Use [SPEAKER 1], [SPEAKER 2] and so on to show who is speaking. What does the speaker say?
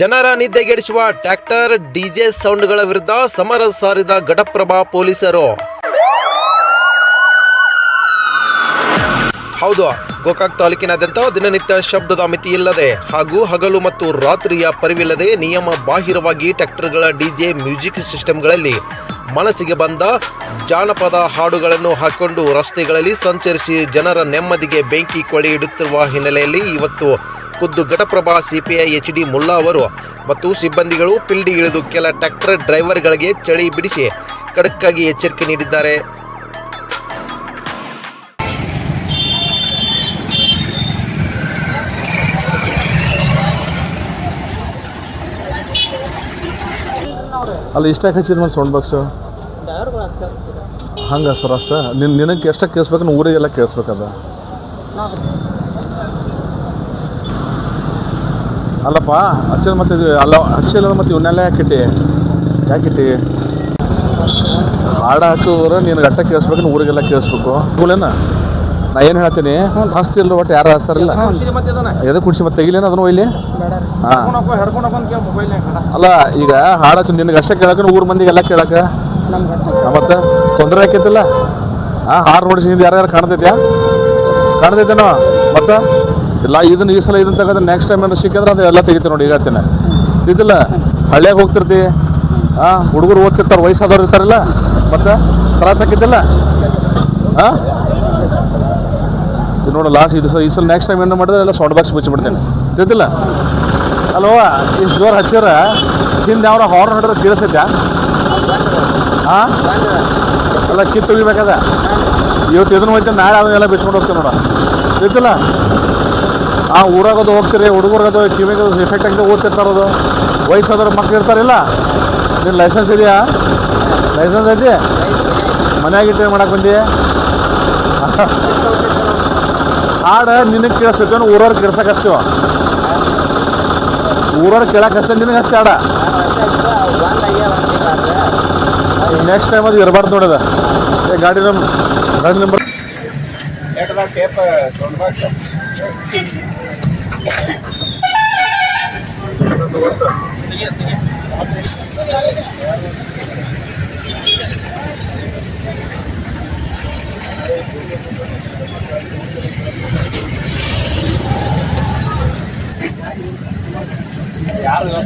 [SPEAKER 1] ಜನರ ನಿದ್ದೆಗೆಡಿಸುವ tractor DJ ಸೌಂಡ್ಗಳ ವಿರುದ್ಧ ಸಮರ ಸಾರಿದ ಘಟಪ್ರಭಾ ಪೊಲೀಸರು. ಹೌದು, ಗೋಕಾಕ್ ತಾಲೂಕಿನಾದ್ಯಂತ ದಿನನಿತ್ಯ ಶಬ್ದದ ಮಿತಿ ಇಲ್ಲದೆ ಹಾಗೂ ಹಗಲು ಮತ್ತು ರಾತ್ರಿಯ ಪರಿವಿಲ್ಲದೆ ನಿಯಮ ಬಾಹಿರವಾಗಿ ಟ್ರ್ಯಾಕ್ಟರ್ಗಳ ಡಿಜೆ ಮ್ಯೂಸಿಕ್ ಸಿಸ್ಟಮ್ಗಳಲ್ಲಿ ಮನಸ್ಸಿಗೆ ಬಂದ ಜಾನಪದ ಹಾಡುಗಳನ್ನು ಹಾಕಿಕೊಂಡು ರಸ್ತೆಗಳಲ್ಲಿ ಸಂಚರಿಸಿ ಜನರ ನೆಮ್ಮದಿಗೆ ಬೆಂಕಿ ಕೊಳೆ ಇಡುತ್ತಿರುವ ಹಿನ್ನೆಲೆಯಲ್ಲಿ ಇವತ್ತು ಖುದ್ದು Ghataprabha CPI H D Mulla ಅವರು ಮತ್ತು ಸಿಬ್ಬಂದಿಗಳು ಪಿಲ್ಡಿ ಇಳಿದು ಕೆಲ ಟ್ರ್ಯಾಕ್ಟರ್ ಡ್ರೈವರ್ಗಳಿಗೆ ಚಳಿ ಬಿಡಿಸಿ ಖಡಕ್ಕಾಗಿ ಎಚ್ಚರಿಕೆ ನೀಡಿದ್ದಾರೆ.
[SPEAKER 2] ಅಲ್ಲ ಇಷ್ಟಕ್ಕೆ ಹಚ್ಚಿದ ಮೇಲೆ ಸೌಂಡ್ ಬಾಕ್ಸು? ಹಂಗೆ ಸರ್ ಅಷ್ಟ ನಿನ್ ನಿನಗೆ ಎಷ್ಟಕ್ಕೆ ಕೇಳಿಸ್ಬೇಕು ಊರಿಗೆಲ್ಲ ಕೇಳಿಸ್ಬೇಕದ? ಅಲ್ಲಪ್ಪ ಹಚ್ಚಿದ ಮತ್ತೆ ಇದು ಅಲ್ಲ ಹಚ್ಚಿಲ್ಲ ಮತ್ತೆ ಇವನ್ನೆಲ್ಲ ಯಾಕಿಟ್ಟಿ ಯಾಕಿಟ್ಟಿ ಹಾಡ ಹಚ್ಚಿದ್ರೆ ನೀನು ಗಟ್ಟ ಕೇಳಿಸ್ಬೇಕು ಊರಿಗೆಲ್ಲ ಕೇಳಿಸ್ಬೇಕು. ಕೂಲೇನ? ನಾ ಏನು ಹೇಳ್ತೀನಿ? ಹಸ್ತಿಲ್ಲ ಒಟ್ಟು ಯಾರು ಹಸ್ತಾರಿಲ್ಲ ಎದಕ್ಕೆ ಕುಡ್ಸಿ ಮತ್ತೆ ತೆಗಿಲೇನ ಅದನ್ನು ಇಲ್ಲಿ ಅಲ್ಲ ಈಗ ಹಾಡಚ್ಚು ನಿನಗೆ ಅಷ್ಟೇ ಕೇಳಕ್ಕೆ ಊರ್ ಮಂದಿಗೆಲ್ಲ ಕೇಳಕ? ಮತ್ತೆ? ತೊಂದರೆ ಆಕೈತಿಲ್ಲ? ಆ ಹಾಡು ನೋಡಿಸಿ ಹಿಂದೆ ಯಾರ್ಯಾರು ಕಾಣ್ತೈತ್ಯಾ? ಕಾಣ್ತೈತೇನೋ? ಮತ್ತೆ? ಇಲ್ಲ ಇದನ್ನ ಈ ಸಲ ಇದನ್ನ ನೆಕ್ಸ್ಟ್ ಟೈಮ್ ಏನಾದ್ರು ಸಿಕ್ಕಿದ್ರೆ ಅದು ಎಲ್ಲ ತೆಗಿತೀನಿ ನೋಡಿ ಈಗ ಹೇಳ್ತೀನಿ. ಇದಿಲ್ಲ ಹಳ್ಳಿಯಾಗ ಹೋಗ್ತಿರ್ತಿ ಹಾ ಹುಡುಗರು ಓದ್ತಿರ್ತಾರೆ ವಯಸ್ಸಾದವ್ರು ಇರ್ತಾರಲ್ಲ? ಮತ್ತೆ? ತ್ರಾಸ ಹಾಕಿದ್ದಿಲ್ಲ ಹಾ ನೋಡು ಲಾಸ್ಟ್ ಇದು ಸಲ ಈ ಸಲ ನೆಕ್ಸ್ಟ್ ಟೈಮ್ ಏನು ಮಾಡಿದ್ರೆ ಎಲ್ಲ ಸೌಂಡ್ ಬಾಕ್ಸ್ ಬಿಚ್ಚಿಬಿಡ್ತೇನೆ. ತಿದ್ದಿಲ್ಲ ಅಲೋ ಇಷ್ಟು ಜೋರು ಹಚ್ಚಿರ ಹಿಂದೆ ಯಾವ ಹಾರ್ನ್ ಹೊಡೆದ್ರೆ ಕೇಳಿಸೈತ್ಯಾ ಹಾಂ ಅಲ್ಲ, ಕಿತ್ತು ತೆಗಿಬೇಕದ ಇವತ್ತು ಇದನ್ನು ಹೋಯ್ತು, ನಾಳೆ ಅದನ್ನೆಲ್ಲ ಬಿಚ್ಕೊಂಡು ಹೋಗ್ತೀನಿ ನೋಡ. ಗೊತ್ತಿಲ್ಲ? ಆ ಊರಾಗದು ಹೋಗ್ತೀರಿ ಹುಡುಗರ್ಗದು ಕಿವಿಗೆ ಎಫೆಕ್ಟ್ ಆಗಿದೆ ಓದ್ತಿರ್ತಾರದು ವಯಸ್ಸಾದವ್ರ ಮಕ್ಳು ಇರ್ತಾರಿಲ್ಲ ನಿನ್ನ ಲೈಸೆನ್ಸ್ ಇದೆಯಾ? ಲೈಸೆನ್ಸ್ ಐತಿ? ಮನೆಯಾಗಿಟ್ಟು ಮಾಡಕ್ಕೆ ಬಂದಿ? ಹಾಡು ನಿನಗೆ ಕೇಳಿಸ್ತೇವೆ ಊರವ್ರು ಕೇಳ್ಸಕ್ಕೆ ಹಚ್ತೇವ? ಊರವ್ರು ಕೇಳಕ್ಕೆ ಹಚ್ತೇವೆ ನಿನಗೆ ಅಷ್ಟೇ ಹಾಡ ನೆಕ್ಸ್ಟ್ ಟೈಮ್ ಅದು ಇರಬಾರ್ದು ಏ, ಗಾಡಿ ನಮ್ಮ ಗಾಡಿ ನಂಬರ್ ಟೇಪ್ ಇಲ್ಲ